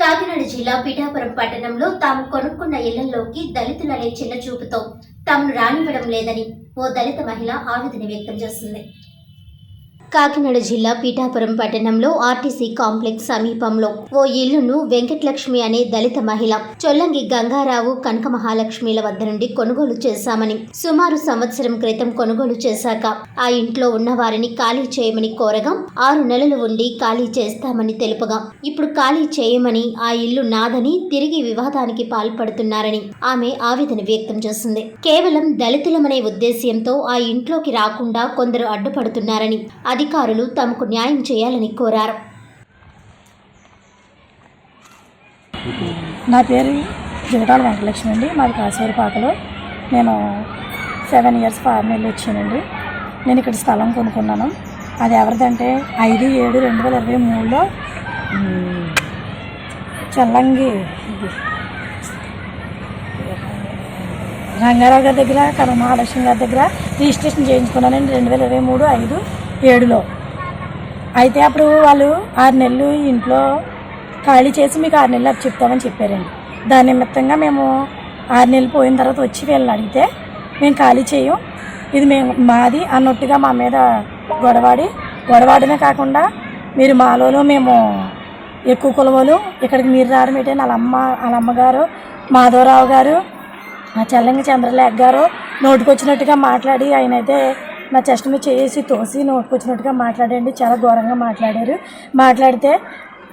కాకినాడ జిల్లా పిఠాపురం పట్టణంలో తాము కొనుక్కున్న ఇళ్ళలోకి దళితులనే చిన్న చూపుతో తాము రానివ్వడం లేదని ఓ దళిత మహిళ ఆవేదన వ్యక్తం చేస్తుంది. కాకినాడ జిల్లా పీఠాపురం పట్టణంలో ఆర్టీసీ కాంప్లెక్స్ సమీపంలో ఓ ఇల్లును వెంకటలక్ష్మి అనే దళిత మహిళ చొల్లంగి గంగారావు కనక మహాలక్ష్మిల వద్ద నుండి కొనుగోలు చేశామని సుమారు సంవత్సరం క్రితం కొనుగోలు చేశాక ఆ ఇంట్లో ఉన్న వారిని ఖాళీ చేయమని కోరగా ఆరు నెలలు ఉండి ఖాళీ చేస్తామని తెలుపగా ఇప్పుడు ఖాళీ చేయమని ఆ ఇల్లు నాదని తిరిగి వివాదానికి పాల్పడుతున్నారని ఆమె ఆవేదన వ్యక్తం చేసింది. కేవలం దళితులమనే ఉద్దేశ్యంతో ఆ ఇంట్లోకి రాకుండా కొందరు అడ్డుపడుతున్నారని అధికారులు తమకు న్యాయం చేయాలని కోరారు. నా పేరు జగటాల వెంకటలక్ష్మి అండి. మాది కాసేరుపాకలో. నేను సెవెన్ ఇయర్స్ ఫారెన్ వెళ్ళి వచ్చానండి. నేను ఇక్కడ స్థలం కొనుక్కున్నాను. అది ఎవరిదంటే ఐదు ఏడు రెండు వేల ఇరవై మూడులో చల్లంగి రంగారావు గారి దగ్గర కనక మహాలక్ష్మి గారి దగ్గర రిజిస్ట్రేషన్ చేయించుకున్నానండి. రెండు వేల ఇరవై మూడు ఐదు. ఏడులో. అయితే అప్పుడు వాళ్ళు ఆరు నెలలు ఇంట్లో ఖాళీ చేసి మీకు ఆరు నెలలు అది చెప్తామని చెప్పారండి. దాని నిమిత్తంగా మేము ఆరు నెలలు పోయిన తర్వాత వచ్చి వీళ్ళని అడిగితే మేము ఖాళీ చేయం. ఇది మేము మాది అన్నట్టుగా మా మీద గొడవాడి గొడవాడమే కాకుండా మీరు మాలోలో మేము ఎక్కువ కులవలు. ఇక్కడికి మీరు రావడం ఏంటంటే వాళ్ళ అమ్మ వాళ్ళ అమ్మగారు మాధవరావు గారు మా చెల్లంగి చంద్రలేఖ గారు నోటికొచ్చినట్టుగా మాట్లాడి ఆయన అయితే నా చెస్ట్ మీద చేసి తోసి నోటికొచ్చినట్టుగా మాట్లాడండి చాలా ఘోరంగా మాట్లాడారు. మాట్లాడితే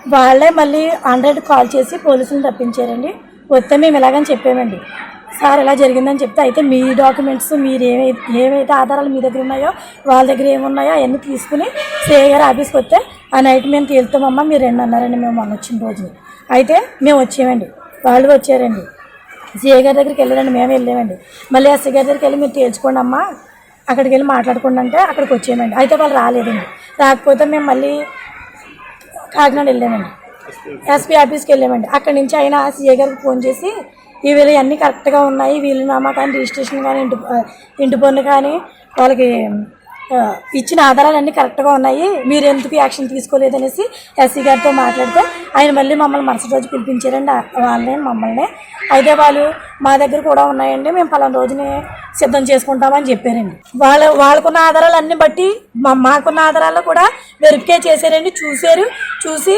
వాళ్ళే మళ్ళీ హండ్రెడ్ కాల్ చేసి పోలీసులను తప్పించారండి. వస్తే మేము ఇలాగని చెప్పామండి. సార్ ఇలా జరిగిందని చెప్తే అయితే మీ డాక్యుమెంట్స్ మీరు ఏమైతే ఏవైతే ఆధారాలు మీ దగ్గర ఉన్నాయో వాళ్ళ దగ్గర ఏమున్నాయో అవన్నీ తీసుకుని సిఐ గారు ఆఫీస్కి వస్తే ఆ నైట్ మేము తేలుతామమ్మా మీరు రెండు అన్నారండి మేము మొన్న వచ్చిన రోజు. అయితే మేము వచ్చామండి. వాళ్ళు వచ్చారండి. సిఏ గారి దగ్గరికి వెళ్ళారండి. మేము వెళ్ళామండి. మళ్ళీ ఎస్ఐ గారి దగ్గరికి వెళ్ళి మీరు తేల్చుకోండి అమ్మా అక్కడికి వెళ్ళి మాట్లాడుకోండి అంటే అక్కడికి వచ్చేయమండి అయితే వాళ్ళు రాలేదండి. రాకపోతే మేము మళ్ళీ కాకినాడ వెళ్ళామండి. ఎస్పీ ఆఫీస్కి వెళ్ళామండి. అక్కడి నుంచి ఆయన సీఏ గారికి ఫోన్ చేసి ఈ వీళ్ళు అన్నీ కరెక్ట్గా ఉన్నాయి. వీళ్ళు నామా కానీ రిజిస్ట్రేషన్ కానీ ఇంటి ఇంటి పన్ను కానీ వాళ్ళకి ఇచ్చిన ఆధారాలు అన్నీ కరెక్ట్గా ఉన్నాయి. మీరు ఎందుకు యాక్షన్ తీసుకోలేదనేసి ఎస్సీ గారితో మాట్లాడితే ఆయన మళ్ళీ మమ్మల్ని మరుసటి రోజు పిలిపించారండి. వాళ్ళని మమ్మల్ని. అయితే వాళ్ళు మా దగ్గర కూడా ఉన్నాయండి. మేము పలానా రోజుని సిద్ధం చేసుకుంటామని చెప్పారండి. వాళ్ళ వాళ్ళకున్న ఆధారాలు అన్ని బట్టి మా మాకున్న ఆధారాలు కూడా వెరిఫికే చేశారండి. చూశారు. చూసి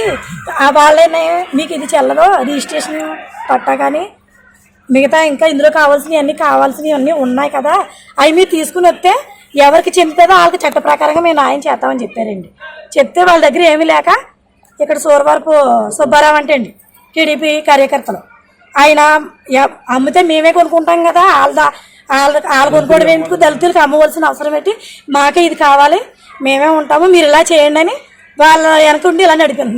ఆ వాళ్ళనే మీకు ఇది చెల్లదు రిజిస్ట్రేషన్ పట్టా కానీ మిగతా ఇంకా ఇందులో కావాల్సినవి అన్నీ కావాల్సినవి అన్నీ ఉన్నాయి కదా. అవి మీరు తీసుకుని వస్తే ఎవరికి చెందుతుందో వాళ్ళకి చట్ట ప్రకారంగా మేము న్యాయం చేస్తామని చెప్పారండి. చెప్తే వాళ్ళ దగ్గర ఏమీ లేక ఇక్కడ సూరవరపు సుబ్బారావు అంటే అండి టీడీపీ కార్యకర్తలు. ఆయన అమ్మితే మేమే కొనుక్కుంటాం కదా వాళ్ళ వాళ్ళ వాళ్ళు కొనుక్కోవడం ఎందుకు? దళితులకు అమ్మవలసిన అవసరం ఏంటి? మాకే ఇది కావాలి మేమే ఉంటాము మీరు ఇలా చేయండి అని వాళ్ళ వెనకుండి ఇలా నడిపిస్తున్నారు.